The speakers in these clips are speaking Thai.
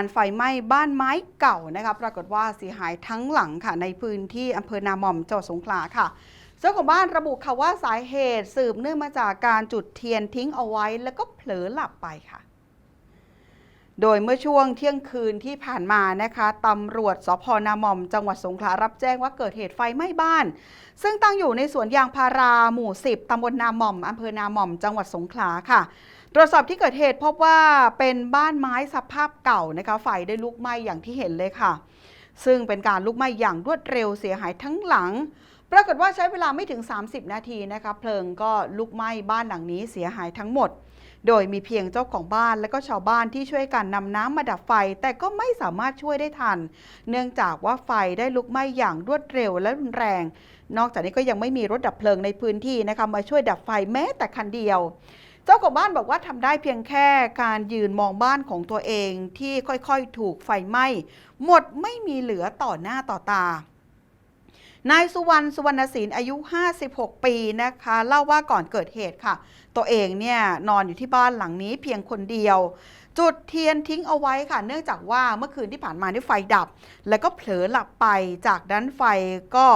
การไฟไหม้บ้านไม้เก่านะคะปรากฏว่าเสียหายทั้งหลังค่ะในพื้นที่อำเภอนาหม่อมจังหวัดสงขลาค่ะเจ้าของบ้านระบุค่ะว่าสาเหตุสืบเนื่องมาจากการจุดเทียนทิ้งเอาไว้ แล้วก็เผลอหลับไปค่ะ โดยเมื่อช่วงเที่ยงคืนที่ผ่านมานะคะตำรวจสพนาหม่อม จังหวัดสงขลารับแจ้งว่าเกิดเหตุไฟไหม้บ้าน ซึ่งตั้งอยู่ในสวนยางพาราหมู่ 10ตำบลนาหม่อมอำเภอนาหม่อม จังหวัดสงขลาค่ะ ตรวจสอบที่เกิดเหตุพบว่าเป็นบ้านไม้สภาพเก่านะคะไฟได้ลุกไหม้อย่างที่เห็นเลยค่ะ ซึ่งเป็นการลุกไหม้อย่างรวดเร็วเสียหายทั้งหลังปรากฏว่าใช้เวลาไม่ถึง 30 นาทีนะคะเพลิงก็ลุกไหม้บ้านหลังนี้เสียหายทั้งหมด โดยมีเพียงเจ้าของบ้านและก็ชาวบ้านที่ช่วยกันนำน้ำมาดับไฟ แต่ก็ไม่สามารถช่วยได้ทัน เนื่องจากว่าไฟได้ลุกไหม้อย่างรวดเร็วและรุนแรง นอกจากนี้ก็ยังไม่มีรถดับเพลิงในพื้นที่นะคะมาช่วยดับไฟแม้แต่คันเดียวเจ้าของบ้านบอกว่าทำได้เพียงแค่การยืนมองบ้านของตัวเองที่ค่อยๆ ถูกไฟไหม้ หมดไม่มีเหลือต่อหน้าต่อตา นายสุวรรณสุวรรณศิลป์อายุ 56 ปีนะคะ เล่าว่าก่อนเกิดเหตุค่ะ ตัวเองเนี่ยนอนอยู่ที่บ้านหลังนี้เพียงคนเดียว จุดเทียนทิ้งเอาไว้ค่ะ เนื่องจากว่าเมื่อคืนที่ผ่านมานี่ไฟดับ แล้วก็เผลอหลับไปจากนั้นไฟก็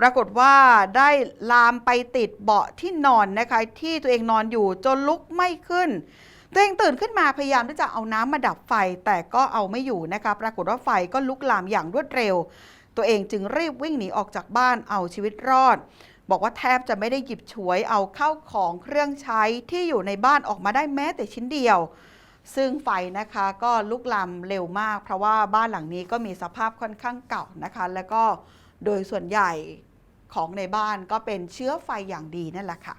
ปรากฏว่าได้ลามไปติดเบาะที่นอนนะคะ ที่ตัวเองนอนอยู่จนลุกไม่ขึ้นตัวเองตื่นขึ้นมาพยายามที่จะเอาน้ำมาดับไฟแต่ก็เอาไม่อยู่นะคะ ปรากฏว่าไฟก็ลุกลามอย่างรวดเร็ว ตัวเองจึงรีบวิ่งหนีออกจากบ้านเอาชีวิตรอด บอกว่าแทบจะไม่ได้หยิบฉวยเอาเข้าของเครื่องใช้ที่อยู่ในบ้านออกมาได้แม้แต่ชิ้นเดียว ซึ่งไฟนะคะก็ลุกลามเร็วมาก เพราะว่าบ้านหลังนี้ก็มีสภาพค่อนข้างเก่านะคะ แล้วก็โดยส่วนใหญ่ของในบ้านก็เป็นเชื้อไฟอย่างดีนั่นแหละค่ะ